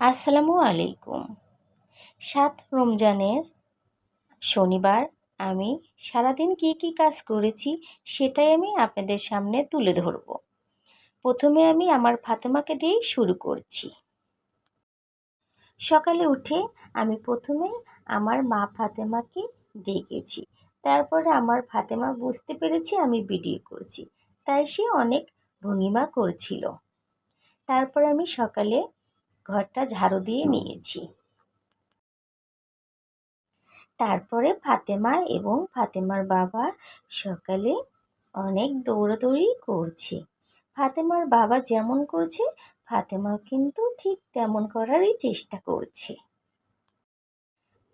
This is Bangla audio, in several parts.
আসসালামু আলাইকুম। সাত রমজানের শনিবার আমি সারাদিন কি কি কাজ করেছি সেটাই আমি আপনাদের সামনে তুলে ধরব। প্রথমে আমি আমার ফাতেমাকে দিয়েই শুরু করছি। সকালে উঠে আমি প্রথমে আমার মা ফাতেমাকে ডেকেছি। তারপরে আমার ফাতেমা বুঝতে পেরেছি আমি ভিডিও করছি, তাই সে অনেক ভঙ্গিমা করছিল। তারপর আমি সকালে ঘরটা ঝাড়ু দিয়ে নিয়েছি। তারপরে ফাতেমা এবং ফাতেমার বাবা সকালে অনেক দৌড়াদৌড়ি করছে। ফাতেমার বাবা যেমন করছে, ফাতেমা কিন্তু ঠিক তেমন করারই চেষ্টা করছে।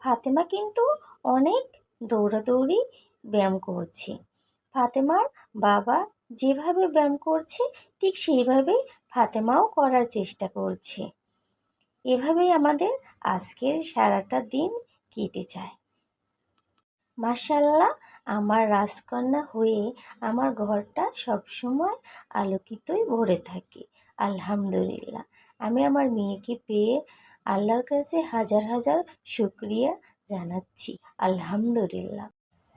ফাতেমা কিন্তু অনেক দৌড়াদৌড়ি ব্যায়াম করছে। ফাতেমার বাবা যেভাবে ব্যায়াম করছে, ঠিক সেইভাবে ফাতেমাও করার চেষ্টা করছে। এভাবেই আমাদের আজকের সারাটা দিন কেটে যায়। মাসাল্লাহ আমার রাজকন্যা হয়ে আমার ঘরটা সবসময় আলোকিতই ভরে থাকে, আলহামদুলিল্লাহ। আমি আমার মেয়েকে পেয়ে আল্লাহর কাছে হাজার হাজার শুক্রিয়া জানাচ্ছি, আলহামদুলিল্লাহ।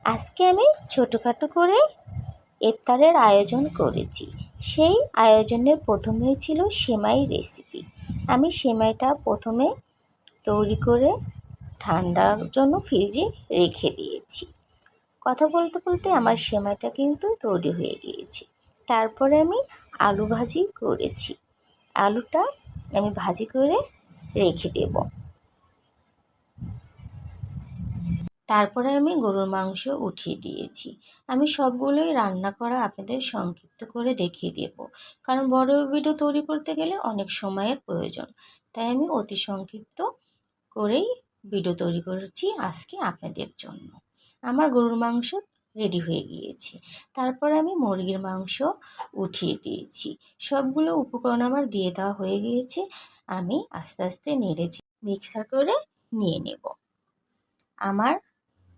আজকে আমি ছোটোখাটো করে ইফতারের আয়োজন করেছি। সেই আয়োজনের প্রথমেই ছিল সেমাই রেসিপি আমি সেমাইটা প্রথমে তৈরি করে ঠান্ডার জন্য ফ্রিজে রেখে দিয়েছি। কথা বলতে বলতে আমার সেমাইটা কিন্তু তৈরি হয়ে গিয়েছে। তারপরে আমি আলু ভাজি করেছি। আলুটা আমি ভাজি করে রেখে দেব। তারপরে আমি গরুর মাংস উঠিয়ে দিয়েছি। আমি সবগুলোই রান্না করা আপনাদের সংক্ষিপ্ত করে দেখিয়ে দেব। কারণ বড় ভিডিও তৈরি করতে গেলে অনেক সময়ের প্রয়োজন। তাই আমি অতি সংক্ষিপ্ত করেই ভিডিও তৈরি করেছি আজকে আপনাদের জন্য। আমার গরুর মাংস রেডি হয়ে গিয়েছে। তারপর আমি মুরগির মাংস উঠিয়ে দিয়েছি। সবগুলো উপকরণ আমার দিয়ে দেওয়া হয়ে গিয়েছে। আমি আস্তে আস্তে নেড়ে মিক্সার করে নিয়ে নেব। আমার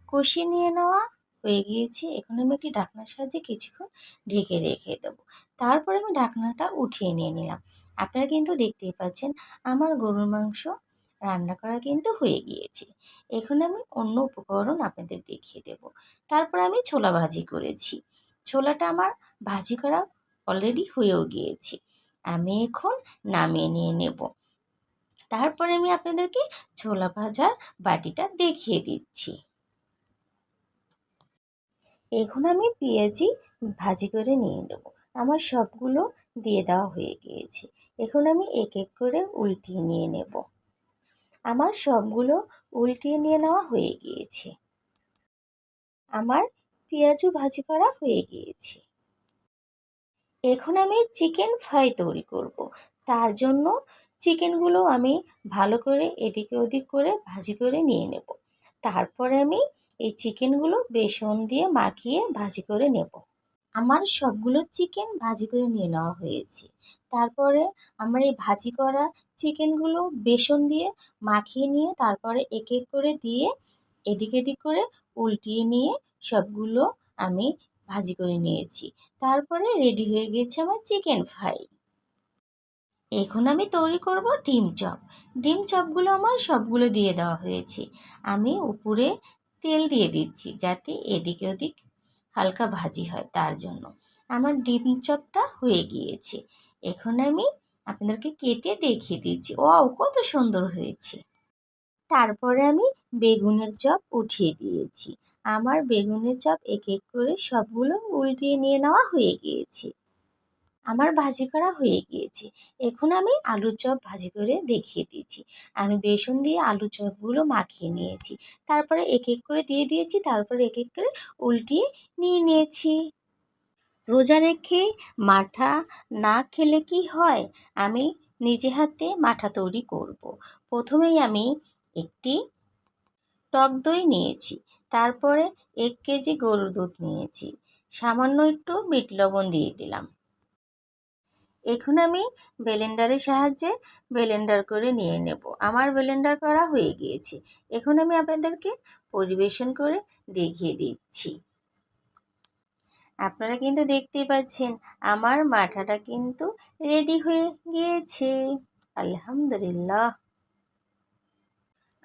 কষিয়ে নিয়ে নেওয়া হয়ে গিয়েছে। এখন আমি একটি ঢাকনার সাহায্যে কিছুক্ষণ ঢেকে রেখে দেবো। তারপরে আমি ঢাকনাটা উঠিয়ে নিয়ে নিলাম। আপনারা কিন্তু দেখতেই পাচ্ছেন, আমার গরুর মাংস রান্না করা কিন্তু হয়ে গিয়েছে। এখন আমি অন্য উপকরণ আপনাদের দেখিয়ে দেব। তারপর আমি ছোলা ভাজি করেছি। ছোলাটা আমার ভাজি করা অলরেডি হয়েও গিয়েছে। আমি এখন নামিয়ে নিয়ে নেব। তারপরে আমি আপনাদেরকে ছোলা ভাজার বাটিটা দেখিয়ে দিচ্ছি। এখন আমি পেঁয়াজি ভাজি করে নিয়ে নেব। আমার সবগুলো দিয়ে দেওয়া হয়ে গিয়েছে। এখন আমি এক এক করে উল্টিয়ে নিয়ে নেব। আমার সবগুলো উল্টিয়ে নিয়ে নেওয়া হয়ে গিয়েছে। আমার পেঁয়াজও ভাজি করা হয়ে গিয়েছে। এখন আমি চিকেন ফ্রাই তৈরি করব। তার জন্য চিকেনগুলো আমি ভালো করে এদিকে ওদিক করে ভাজি করে নিয়ে নেব। তারপরে আমি এই চিকেনগুলো বেসন দিয়ে মাখিয়ে ভাজি করে নেব। আমার সবগুলো চিকেন ভাজি করে নিয়ে নেওয়া হয়েছে। তারপরে আমার এই ভাজি করা চিকেনগুলো বেসন দিয়ে মাখিয়ে নিয়ে তারপরে এক এক করে দিয়ে এদিক এদিক করে উল্টিয়ে নিয়ে সবগুলো আমি ভাজি করে নিয়েছি। তারপরে রেডি হয়ে গেছে আমার চিকেন ফ্রাই। এখন আমি তৈরি করব ডিম চপ। ডিম চপগুলো আমার সবগুলো দিয়ে দেওয়া হয়েছে। আমি উপরে তেল দিয়ে দিচ্ছি যাতে এদিকে ওদিক হালকা ভাজি হয় তার জন্য। আমার ডিম চপটা হয়ে গিয়েছে। এখন আমি আপনাদেরকে কেটে দেখিয়ে দিচ্ছি। ও কত সুন্দর হয়েছে। তারপরে আমি বেগুনের চপ উঠিয়ে দিয়েছি। আমার বেগুনের চপ এক এক করে সবগুলো উল্টিয়ে নিয়ে নেওয়া হয়ে গিয়েছে। আমার ভাজি করা হয়ে গিয়েছে। এখন আমি আলু চপ ভাজি করে দেখিয়ে দিয়েছি। আমি বেসন দিয়ে আলু চপগুলো মাখিয়ে নিয়েছি। তারপরে এক এক করে দিয়ে দিয়েছি, তারপরে এক এক করে উল্টিয়ে নিয়ে নিয়েছি। রোজা রেখে মাঠা না খেলে কি হয়? আমি নিজে হাতে মাঠা তৈরি করব। প্রথমেই আমি একটি টক দই নিয়েছি, তারপরে এক কেজি গরুর দুধ নিয়েছি। সামান্য একটু বিট লবণ দিয়ে দিলাম। এখন আমি ব্লেন্ডারের সাহায্যে ব্লেন্ডার করে নিয়ে নেব। আমার ব্লেন্ডার করা হয়ে গিয়েছে। এখন আমি আপনাদেরকে পরিবেশন করে দেখিয়ে দিচ্ছি। আপনারা কিন্তু দেখতেই পাচ্ছেন, আমার মাঠাটা কিন্তু রেডি হয়ে গিয়েছে। আলহামদুলিল্লাহ।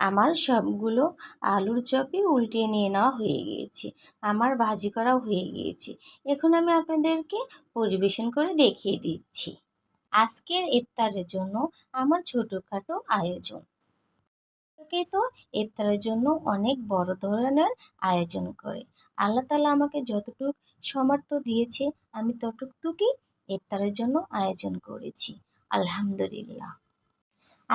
আমার সবগুলো আলুর চপই উল্টিয়ে নিয়ে নেওয়া হয়ে গিয়েছে। আমার ভাজি করাও হয়ে গিয়েছে। এখন আমি আপনাদেরকে পরিবেশন করে দেখিয়ে দিচ্ছি। আজকের ইফতারের জন্য আমার ছোটোখাটো আয়োজন। তো ইফতারের জন্য অনেক বড় ধরনের আয়োজন করে। আল্লাহ তালা আমাকে যতটুকু সামর্থ্য দিয়েছে, আমি ততটুকুই ইফতারের জন্য আয়োজন করেছি। আলহামদুলিল্লাহ।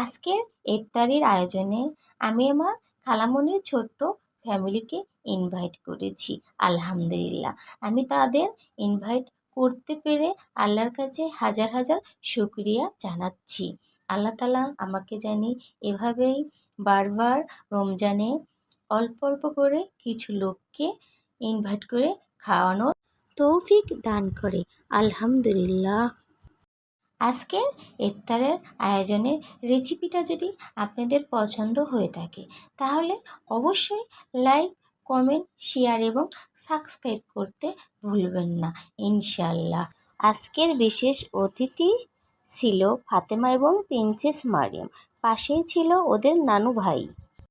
আজকের ইফতারির আয়োজনে আমি আমার খালামনির ছোট্ট ফ্যামিলিকে ইনভাইট করেছি, আলহামদুলিল্লাহ। আমি তাদের ইনভাইট করতে পেরে আল্লাহর কাছে হাজার হাজার শুক্রিয়া জানাচ্ছি। আল্লাহ তালা আমাকে জানি এভাবেই বারবার রমজানে অল্প অল্প করে কিছু লোককে ইনভাইট করে খাওয়ানোর তৌফিক দান করে। আলহামদুলিল্লাহ। আজকের ইফতারের আয়োজনের রেসিপিটা যদি আপনাদের পছন্দ হয়ে থাকে, তাহলে অবশ্যই লাইক, কমেন্ট, শেয়ার এবং সাবস্ক্রাইব করতে ভুলবেন না ইনশাল্লাহ আজকের বিশেষ অতিথি ছিল ফাতেমা এবং প্রিন্সেস মারিয়াম। পাশেই ছিল ওদের নানু ভাই।